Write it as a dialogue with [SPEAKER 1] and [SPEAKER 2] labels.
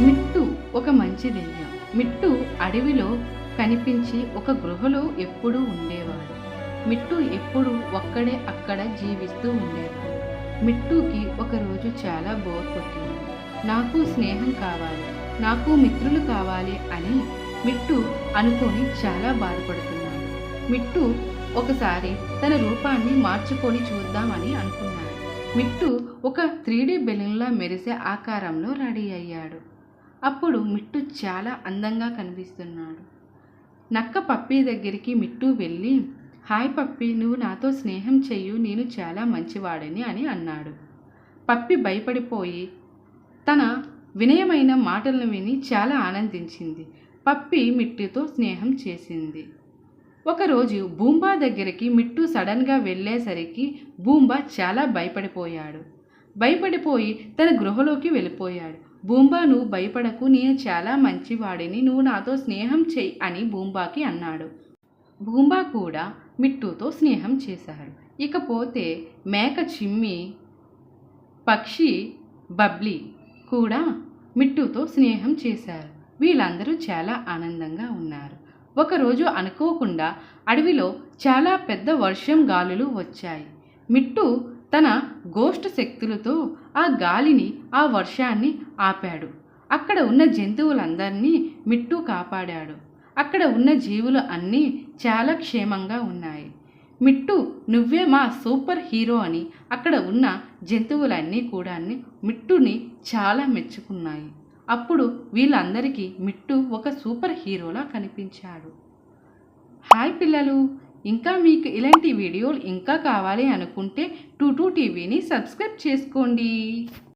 [SPEAKER 1] మిట్టు ఒక మంచి దెయ్యం మిట్టు అడవిలో కనిపించి ఒక గృహలో ఎప్పుడూ ఉండేవాడు. మిట్టు ఎప్పుడు ఒక్కడే అక్కడ జీవిస్తూ ఉండేవాడు. మిట్టుకి ఒకరోజు చాలా బోర్ కొట్టింది. నాకు స్నేహం కావాలి నాకు మిత్రులు కావాలి అని మిట్టు అనుకొని చాలా బాధపడుతున్నాడు. మిట్టు ఒకసారి తన రూపాన్ని మార్చుకొని చూద్దామని అనుకున్నాడు. మిట్టు ఒక త్రీ డీ బెలూన్లా మెరిసే ఆకారంలో రెడీ అయ్యాడు. అప్పుడు మిట్టు చాలా అందంగా కనిపిస్తున్నాడు. నక్క పప్పి దగ్గరికి మిట్టు వెళ్ళి హాయ్ పప్పి నువ్వు నాతో స్నేహం చెయ్యు నేను చాలా మంచివాడని అని అన్నాడు. పప్పి భయపడిపోయి తన వినయమైన మాటలను విని చాలా ఆనందించింది. పప్పి మిట్టుతో స్నేహం చేసింది. ఒకరోజు బూంబా దగ్గరికి మిట్టు సడన్గా వెళ్ళేసరికి బూంబా చాలా భయపడిపోయాడు. భయపడిపోయి తన గృహలోకి వెళ్ళిపోయాడు. బూంబా నువ్వు భయపడకు నేను చాలా మంచివాడిని నువ్వు నాతో స్నేహం చెయ్యి అని బూంబాకి అన్నాడు. బూంబా కూడా మిట్టుతో స్నేహం చేశాడు. ఇకపోతే మేక చిమ్మి పక్షి బబ్లీ కూడా మిట్టుతో స్నేహం చేశారు. వీళ్ళందరూ చాలా ఆనందంగా ఉన్నారు. ఒకరోజు అనుకోకుండా అడవిలో చాలా పెద్ద వర్షం గాలులు వచ్చాయి. మిట్టు తన గోష్ఠ శక్తులతో ఆ గాలిని ఆ వర్షాన్ని ఆపాడు. అక్కడ ఉన్న జంతువులందరినీ మిట్టు కాపాడాడు. అక్కడ ఉన్న జీవులు అన్నీ చాలా క్షేమంగా ఉన్నాయి. మిట్టు నువ్వే మా సూపర్ హీరో అని అక్కడ ఉన్న జంతువులన్నీ కూడా మిట్టుని చాలా మెచ్చుకున్నాయి. అప్పుడు వీళ్ళందరికీ మిట్టు ఒక సూపర్ హీరోలా కనిపించాడు. హాయ్ పిల్లలు! ఇంకా మీకు ఇలాంటి వీడియోలు ఇంకా కావాలి అనుకుంటే టూ టూ టీవీని సబ్స్క్రైబ్ చేసుకోండి.